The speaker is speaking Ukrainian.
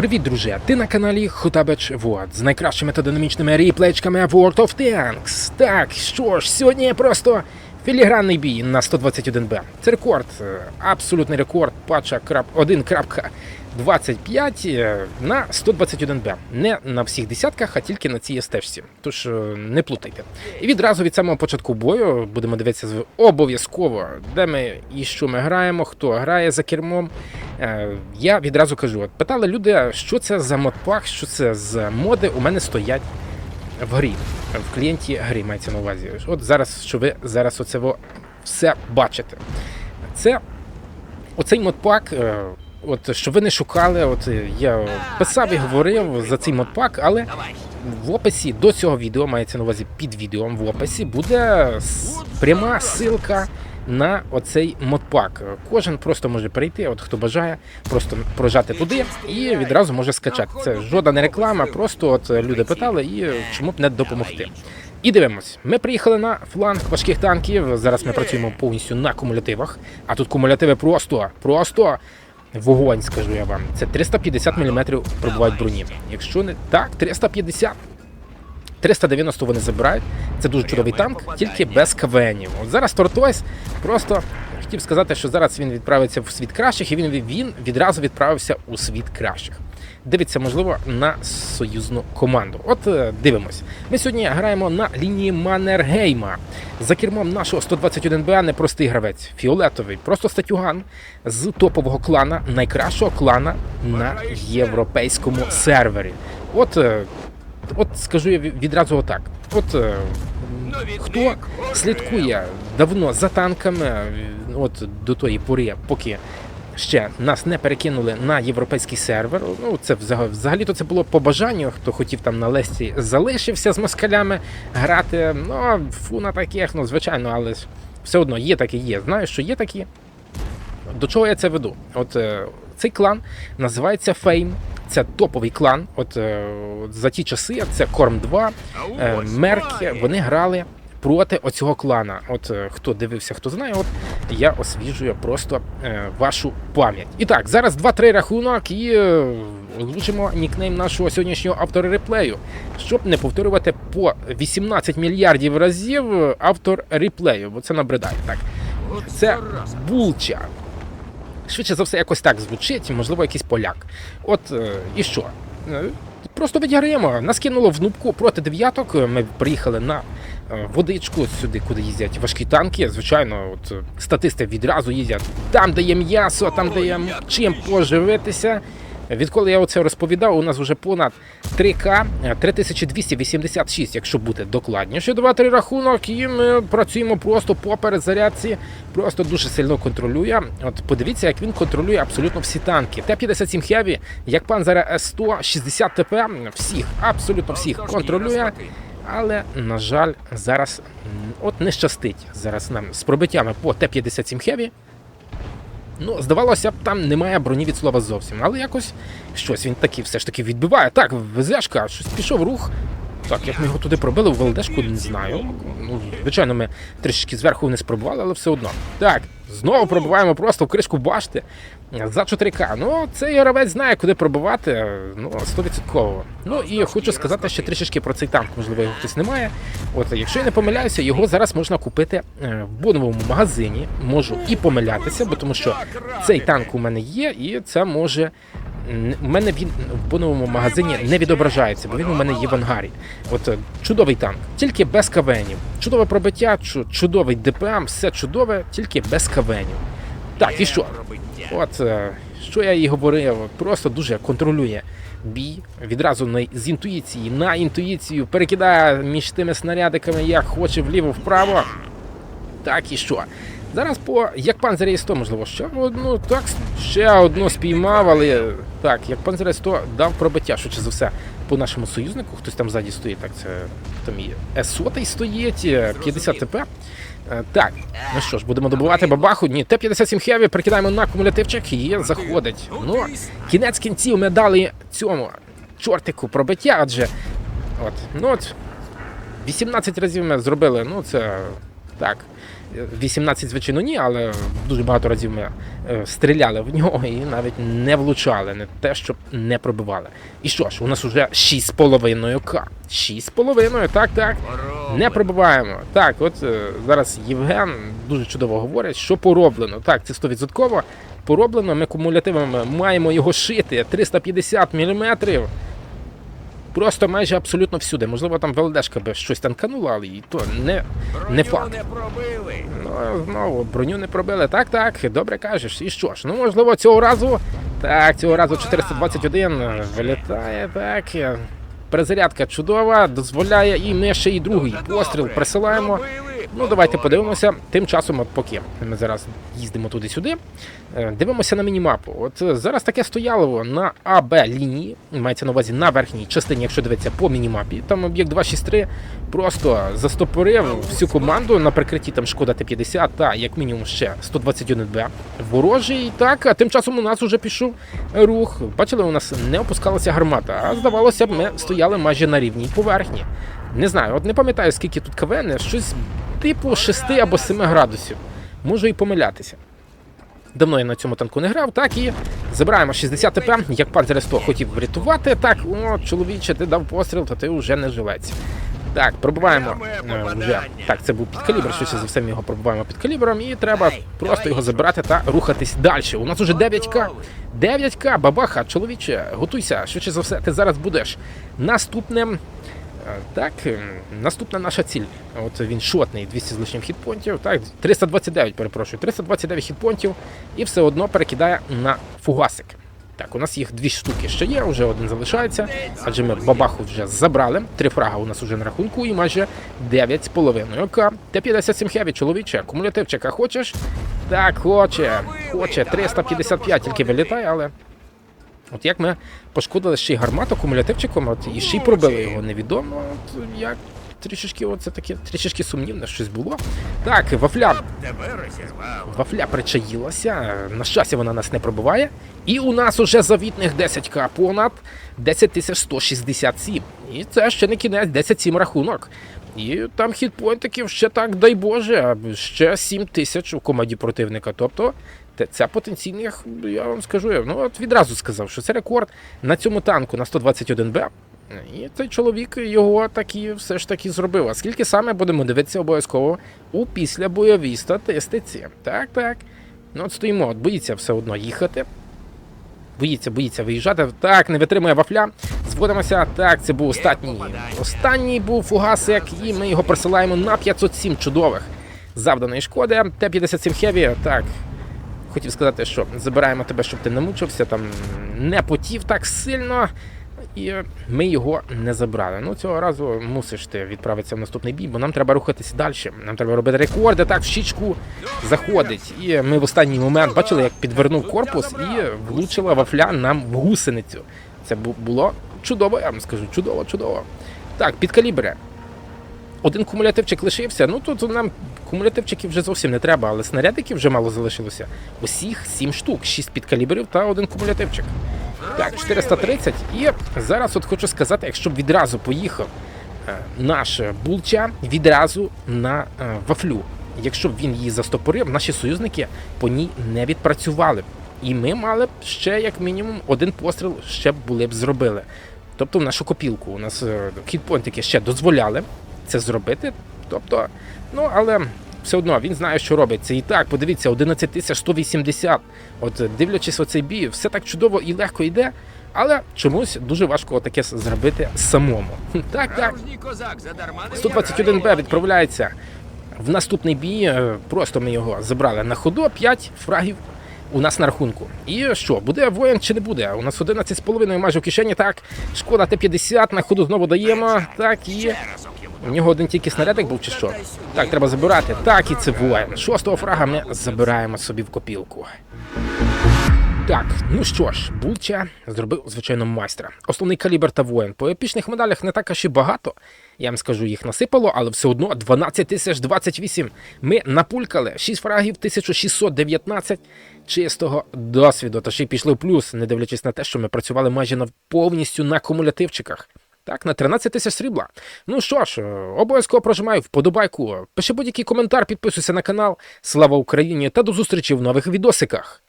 Привіт, друзі! Ти на каналі Хотабеч Вод з найкращими та динамічними ріплечками World of Tanks. Так, що ж, сьогодні просто філігранний бій на 121Б. Це рекорд, е, абсолютний рекорд патча крап- 1.25 е, на 121Б. Не на всіх десятках, а тільки на цій стежці. Тож е, не плутайте. І відразу від самого початку бою будемо дивитися обов'язково, де ми і що ми граємо, хто грає за кермом. Е, Я відразу кажу: от питали люди, що це за модпак, що це за моди у мене стоять в грі, в клієнті грі мається на увазі. От зараз, що ви зараз оце все бачите. Це оцей модпак. е, От щоб ви не шукали, от е, я писав і говорив за цей модпак, але в описі до цього відео мається на увазі під відео в описі буде пряма ссылка на оцей модпак. Кожен просто може перейти, от хто бажає, просто прожати туди і відразу може скачати. Це жодна не реклама, просто от люди питали і чому б не допомогти. І дивимось, ми приїхали на фланг важких танків. Зараз ми працюємо повністю на кумулятивах. А тут кумулятиви просто, просто вогонь, скажу я вам. Це 350 мм пробувають броні. Якщо не так, 350. 390 вони забирають. Це дуже чудовий танк, тільки без КВНів. От зараз Тортойс просто хотів сказати, що зараз він відправиться в світ кращих, і він, він відразу відправився у світ кращих. Дивиться, можливо, на союзну команду. От е, дивимось. Ми сьогодні граємо на лінії Маннергейма. За кермом нашого 121Б непростий гравець, фіолетовий, просто статюган з топового клана, найкращого клана на європейському сервері. От е, от скажу я відразу отак. От е, хто слідкує давно за танками, е, от до тої пори, поки ще нас не перекинули на європейський сервер. Ну це взагалі-то це було по бажанню. Хто хотів там на Лесті залишився з москалями грати. Ну фу на таких, ну звичайно, але все одно є такі, є. Знаю, що є такі. До чого я це веду? От е, цей клан називається Фейм. Це топовий клан. От е, за ті часи це Корм 2, е, Мерки. Вони грали проти оцього клана. От е, хто дивився, хто знає, от я освіжую просто вашу пам'ять. І так, зараз 2-3 рахунок і озвучимо нікнейм нашого сьогоднішнього автора реплею. Щоб не повторювати по 18 мільярдів разів автор реплею, бо це набридає. Так. Це Булча. Швидше за все, якось так звучить, можливо, якийсь поляк. От е, і що? Е, Просто відіграємо. Нас кинуло в нубку проти дев'яток. Ми приїхали на е, водичку сюди, куди їздять важкі танки. Звичайно, от статисти відразу їздять там, де є м'ясо, там, де є чим поживитися. Відколи я оце розповідав, у нас вже понад 3К, е, 3286, якщо бути докладніше. 2-3 рахунок, і ми працюємо просто по перезарядці, просто дуже сильно контролює. От подивіться, як він контролює абсолютно всі танки. Т-57 Heavy, як Panzer С-100, 60 ТП, всіх, абсолютно всіх контролює. Але, на жаль, зараз от не щастить зараз нам з пробиттями по Т-57 Heavy. Ну, здавалося б, там немає броні від слова зовсім, але якось щось він таки все ж таки відбиває. Так, ВЗшка, щось пішов рух. Так, як ми його туди пробили, у ВЛДшку не знаю. Ну, звичайно, ми трішки зверху не спробували, але все одно. Так, знову пробиваємо просто в кришку башти за 4К. Ну, цей гравець знає, куди пробивати. Ну, 100%. Ну і хочу сказати ще трішечки про цей танк, можливо, його хтось не має. От, якщо я не помиляюся, його зараз можна купити е, в боновому магазині. Можу і помилятися, бо тому що цей танк у мене є, і це може. У мене він в боновому магазині не відображається, бо він у мене є в ангарі. От е, чудовий танк, тільки без кавенів. Чудове пробиття, чудовий ДПМ, все чудове, тільки без кавенів. Так, і що? От е, що я і говорив, просто дуже контролює бій. Відразу на, з інтуїції на інтуїцію перекидає між тими снарядиками, як хоче вліво-вправо. Так і що? Зараз по як панзері 100, можливо, ще одну, так, ще одну спіймав, але так, як панзері 100 дав пробиття, швидше за все, по нашому союзнику, хтось там ззаді стоїть, так це там і С-100 стоїть, е, 50 ТП. Е, Так, ну що ж, будемо добувати бабаху. Ні, Т-57 Хеві, прикидаємо на кумулятивчик і заходить. Ну, кінець кінців ми дали цьому чортику пробиття, адже от, ну от, 18 разів ми зробили, ну це так. 18, звичайно, ні, але дуже багато разів ми е, стріляли в нього і навіть не влучали, не те, щоб не пробивали. І що ж, у нас уже 6,5 к. 6,5, так, так. Не пробиваємо. Так, от е, зараз Євген дуже чудово говорить, що пороблено. Так, це 100% пороблено. Ми кумулятивами маємо його шити 350 мм. Просто майже абсолютно всюди. Можливо, там ВЛДшка би щось танканула, але і то не, не факт. не пробили. Ну, знову броню не пробили. Так, так, добре кажеш. І що ж? Ну, можливо, цього разу. Так, цього разу 421 вилітає. Так. Перезарядка чудова, дозволяє і ми ще і другий постріл присилаємо. Ну, давайте подивимося. Тим часом, поки ми зараз їздимо туди-сюди, е, дивимося на мінімапу. От е, зараз таке стояло на АБ лінії, мається на увазі на верхній частині, якщо дивитися по мінімапі. Там об'єкт 263 просто застопорив всю команду на прикритті там шкода Т-50 та як мінімум ще 121Б. Ворожий. Так, а тим часом у нас уже пішов рух. Бачили, у нас не опускалася гармата, а здавалося б, ми стояли майже на рівній поверхні. Не знаю, от не пам'ятаю, скільки тут КВН, щось типу 6 або 7 градусів. Можу і помилятися. Давно я на цьому танку не грав, так і забираємо 60 ТП, як пан 100 хотів врятувати. Так, о, чоловіче, ти дав постріл, то ти вже не жилець. Так, пробиваємо е, вже. Так, це був підкалібр, швидше за все ми його пробиваємо під калібром, і треба просто його забирати та рухатись далі. У нас уже 9К. 9К, бабаха, чоловіче, готуйся, швидше за все, ти зараз будеш наступним. Так, ем, наступна наша ціль. От він шотний, 200 з лишнім хітпонтів. Так, 329, перепрошую, 329 хітпонтів і все одно перекидає на фугасик. Так, у нас їх дві штуки ще є, вже один залишається, адже ми бабаху вже забрали. Три фрага у нас вже на рахунку і майже 9,5 к. Т-57 хеві, чоловіче, кумулятивчика хочеш? Так, хоче, хоче. 355 тільки вилітає, але От як ми пошкодили ще й гармату кумулятивчиком, от і ще й пробили його невідомо. От як трішечки, оце таке трішечки сумнівне щось було. Так, вафля, вафля причаїлася. На щастя, вона нас не пробиває. І у нас уже завітних 10к понад 10 167. І це ще не кінець, 10-7 рахунок. І там хітпойнтиків ще так, дай Боже, ще 7 тисяч у команді противника. Тобто це потенційних, я вам скажу, ну от відразу сказав, що це рекорд на цьому танку на 121Б. І цей чоловік його таки все ж таки зробив. А скільки саме будемо дивитися обов'язково у післябойовій статистиці. Так, так. Ну от стоїмо, от боїться все одно їхати. Боїться, боїться виїжджати. Так, не витримує вафля. Зводимося. Так, це був останній. Останній був фугасик, і ми його присилаємо на 507 чудових завданої шкоди. Т-57 Хеві. Так. Хотів сказати, що забираємо тебе, щоб ти не мучився, там не потів так сильно. І ми його не забрали. Ну цього разу мусиш ти відправитися в наступний бій, бо нам треба рухатися далі. Нам треба робити рекорди. Так, в щічку заходить. І ми в останній момент бачили, як підвернув корпус і влучила вафля нам в гусеницю. Це було чудово, я вам скажу, чудово, чудово. Так, під калібри. Один кумулятивчик лишився. Ну тут нам кумулятивчиків вже зовсім не треба, але снарядиків вже мало залишилося. Усіх 7 штук, 6 підкалібрів та один кумулятивчик. Так, 430. І зараз от хочу сказати, якщо б відразу поїхав е, наш булча відразу на е, вафлю. Якщо б він її застопорив, наші союзники по ній не відпрацювали. І ми мали б ще як мінімум один постріл ще були б зробили. Тобто в нашу копілку у нас е, хітпойнтики ще дозволяли це зробити. Тобто, ну але все одно він знає, що робиться. І так, подивіться, 11 180. От дивлячись оцей бій, все так чудово і легко йде, але чомусь дуже важко таке зробити самому. Так, так. Козак задарма не 121Б відправляється в наступний бій. Е, Просто ми його забрали на ходу. 5 фрагів у нас на рахунку. І що, буде воїн чи не буде? У нас 11,5 майже в кишені. Так, шкода Т-50, на ходу знову даємо. Так, і. У нього один тільки снарядик був чи що? Так, треба забирати. Так, і це воїн. Шостого фрага ми забираємо собі в копілку. Так, ну що ж, Булча зробив звичайно майстра. Основний калібр та воїн. По епічних медалях не так аж і багато. Я вам скажу, їх насипало, але все одно 12 тисяч 28. Ми напулькали 6 фрагів, 1619 чистого досвіду. Та ще й пішли в плюс, не дивлячись на те, що ми працювали майже повністю на кумулятивчиках. Так, на 13 тисяч срібла. Ну що ж, е, обов'язково прожимаю вподобайку, пиши будь-який коментар, підписуйся на канал. Слава Україні та до зустрічі в нових відосиках.